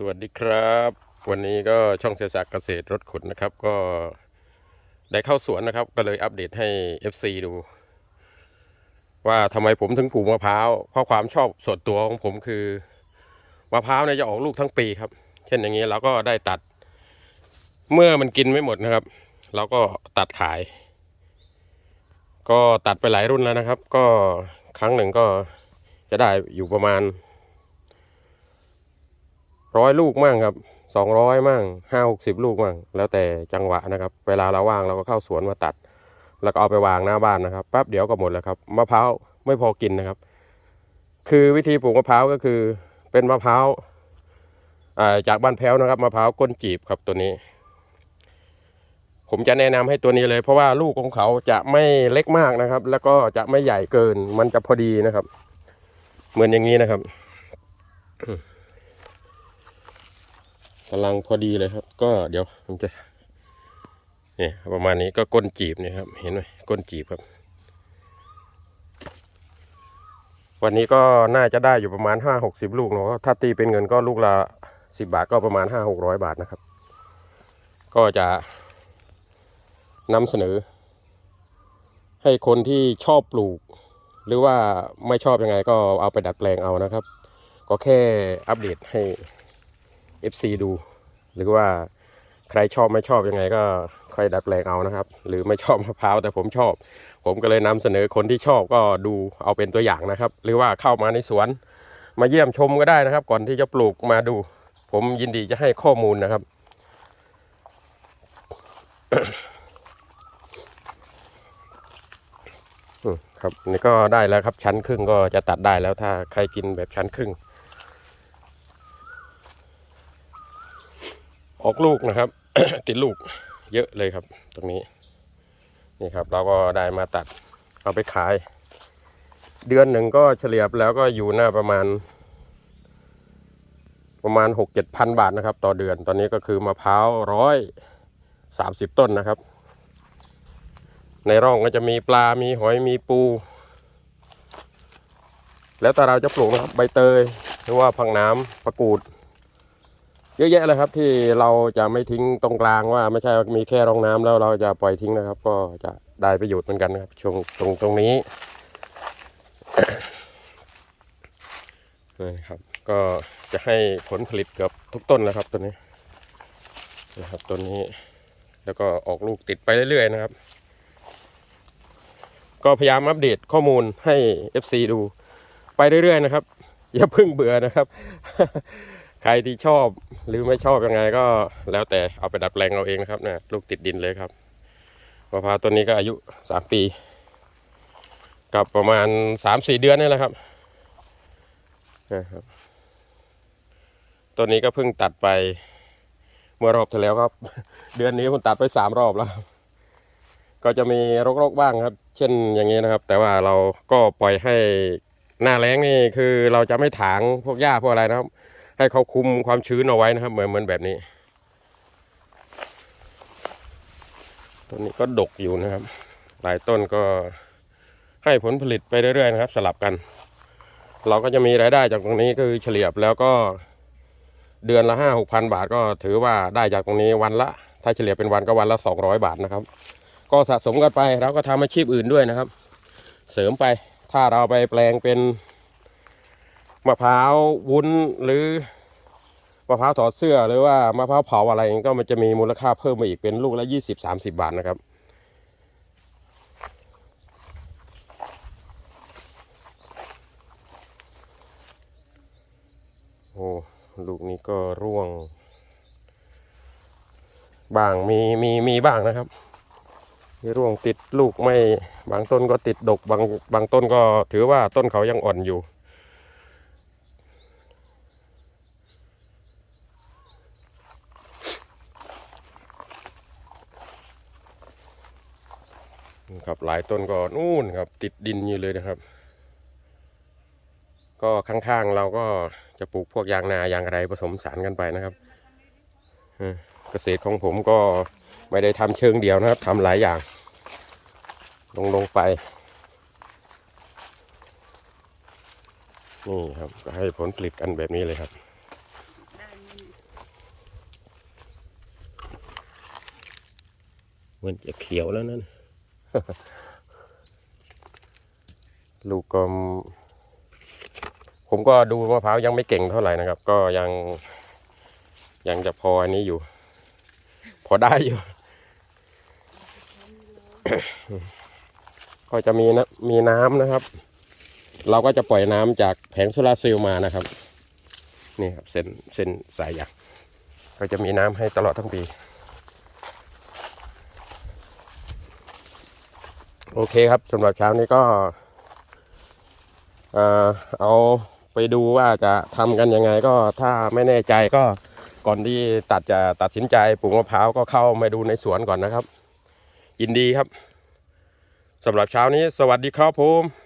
สวัสดีครับ วันนี้ก็ช่องเสียศักเกษตรรถขุดนะครับ ก็ได้เข้าสวนนะครับ ก็เลยอัปเดตให้ FC ดู ว่าทำไมผมถึงปลูกมะพร้าวเพราะความชอบส่วนตัวของผมคือมะพร้าวเนี่ยจะออกลูกทั้งปีครับ เช่นอย่างนี้เราก็ได้ตัด เมื่อมันกินไม่หมดนะครับ เราก็ตัดขาย ก็ตัดไปหลายรุ่นแล้วนะครับ ก็ครั้งหนึ่งก็จะได้อยู่ประมาณ ร้อยลูกมั่งครับสองร้อยมั่งห้าหกสิบลูกมั่งแล้วแต่จังหวะนะครับ เวลาเราว่างเราก็เข้าสวนมาตัด แล้วก็เอาไปวางหน้าบ้านนะครับแป๊บเดียวก็หมดแล้วครับมะพร้าวไม่พอกินนะครับ คือวิธีปลูกมะพร้าวก็คือเป็นมะพร้าวอ่าจากบ้านแพ้วนะครับมะพร้าวก้นจีบครับตัวนี้ ผมจะแนะนำให้ตัวนี้เลย เพราะว่าลูกของเขาจะไม่เล็กมากนะครับ แล้วก็จะไม่ใหญ่เกินมันจะพอดีนะครับ เหมือนอย่างนี้นะครับ กำลังพอดีเลยครับ ก็เดี๋ยวผมจะเนี่ยประมาณนี้ก็ก้นจีบเนี่ยครับ เห็นไหมก้นจีบครับ วันนี้ก็น่าจะได้อยู่ประมาณห้าหกสิบลูกเนาะถ้าตีเป็นเงินก็ลูกละสิบบาทก็ประมาณห้าหกร้อยบาทนะครับ ก็จะนำเสนอ ให้คนที่ชอบปลูก หรือว่าไม่ชอบยังไงก็เอาไปดัดแปลงเอานะครับ ก็แค่อัปเดตให้ FC ดู หรือว่าใครชอบไม่ชอบยังไงก็ค่อยดัดแปลงเอานะครับ หรือไม่ชอบมะพร้าวแต่ผมชอบ ผมก็เลยนำเสนอคนที่ชอบก็ดูเอาเป็นตัวอย่างนะครับ หรือว่าเข้ามาในสวน มาเยี่ยมชมก็ได้นะครับ ก่อนที่จะปลูกมาดู ผมยินดีจะให้ข้อมูลนะครับ ครับนี่ก็ได้แล้วครับชั้นครึ่งก็จะตัดได้แล้วถ้าใครกินแบบชั้นครึ่ง ออกลูกนะครับ ติดลูกเยอะเลยครับ ตรงนี้ นี่ครับ เราก็ได้มาตัดเอาไปขาย เดือนหนึ่งก็เฉลี่ยแล้วก็อยู่หน้าประมาณ ประมาณหกเจ็ดพันบาทนะครับ ต่อเดือนตอนนี้ก็คือมะพร้าวร้อยสามสิบต้นนะครับ ในร่องก็จะมีปลา มีหอยมีปู แล้วแต่เราจะปลูกนะครับ ใบเตย หรือว่าพังน้ำประกูด เยอะแยะเลยครับที่เราจะไม่ทิ้งตรงกลางว่าไม่ใช่มีแค่รองน้ำแล้วเราจะปล่อยทิ้งนะครับ ก็จะได้ประโยชน์เหมือนกันนะครับช่วงตรงตรงนี้นะครับ ก็จะให้ผลผลิตเกือบทุกต้นแล้วครับตัวนี้นะครับต้นนี้ แล้วก็ออกลูกติดไปเรื่อยๆนะครับ ก็พยายามอัปเดตข้อมูลให้ FC ดูไปเรื่อยๆนะครับ อย่าเพิ่งเบื่อนะครับ ใครที่ชอบหรือไม่ชอบยังไงก็แล้วแต่เอาไปดัดแปลงเอาเองนะครับเนี่ยลูกติดดินเลยครับมะพร้าวต้นนี้ก็อายุสามปี กับประมาณสามสี่เดือนนี่แหละครับนะครับต้นนี้ก็เพิ่งตัดไปเมื่อรอบที่แล้วครับ เดือนนี้ผมตัดไปสามรอบแล้วก็จะมีรกๆบ้างครับ เช่นอย่างนี้นะครับ แต่ว่าเราก็ปล่อยให้หน้าแล้งนี่คือเราจะไม่ถางพวกหญ้าพวกอะไรนะครับ ให้เขาคุมความชื้นเอาไว้นะครับ เหมือนเหมือนแบบนี้ต้นนี้ก็ดกอยู่นะครับ หลายต้นก็ให้ผลผลิตไปเรื่อยๆนะครับ สลับกัน เราก็จะมีรายได้จากตรงนี้คือเฉลี่ยแล้วก็เดือนละห้าหกพันบาทก็ถือว่าได้จากตรงนี้วันละ ถ้าเฉลี่ยเป็นวันก็วันละสองร้อยบาทนะครับ ก็สะสมกันไปเราก็ทำอาชีพอื่นด้วยนะครับ เสริมไปถ้าเราไปแปลงเป็น มะพร้าววุ้นหรือมะพร้าวถอดเสื้อหรือว่ามะพร้าวเผาอะไรนี้ก็มันจะมีมูลค่าเพิ่มมาอีกเป็นลูกละยี่สิบสามสิบบาทนะครับโอ้ลูกนี้ก็ร่วง บางมีมีมีบ้างนะครับมีร่วงติดลูกไม่บางต้นก็ติดดกบางบางต้นก็ถือว่าต้นเขายังอ่อนอยู่ ครับหลายต้นก็นู่นครับ ติดดินอยู่เลยนะครับ ก็ข้างๆเราก็จะปลูกพวกยางนายางอะไรผสมสารกันไปนะครับเกษตรของผมก็ไม่ได้ทำเชิงเดียวนะครับทำหลายอย่าง ลงลงไปนี่ครับก็ให้ผลผลิตกันแบบนี้เลยครับมันจะเขียวแล้วนะั่น ลูกก็ ผมก็ดูมะพร้าวยังไม่เก่งเท่าไหร่นะครับ ก็ยังยังจะพออันนี้อยู่ พอได้อยู่ ก็จะมีนะมีน้ำนะครับ เราก็จะปล่อยน้ำจากแผงโซลาเซลล์มานะครับ นี่ครับเส้นเส้นสายยางก็จะมีน้ำให้ตลอดทั้งปี โอเคครับสำหรับเช้านี้ก็เอาไปดูว่าจะทำกันยังไงก็ถ้าไม่แน่ใจก็ก่อนที่ตัดจะตัดสินใจปลูกมะพร้าวก็เข้ามาดูในสวนก่อนนะครับ ยินดีครับสำหรับเช้านี้ สวัสดีครับผม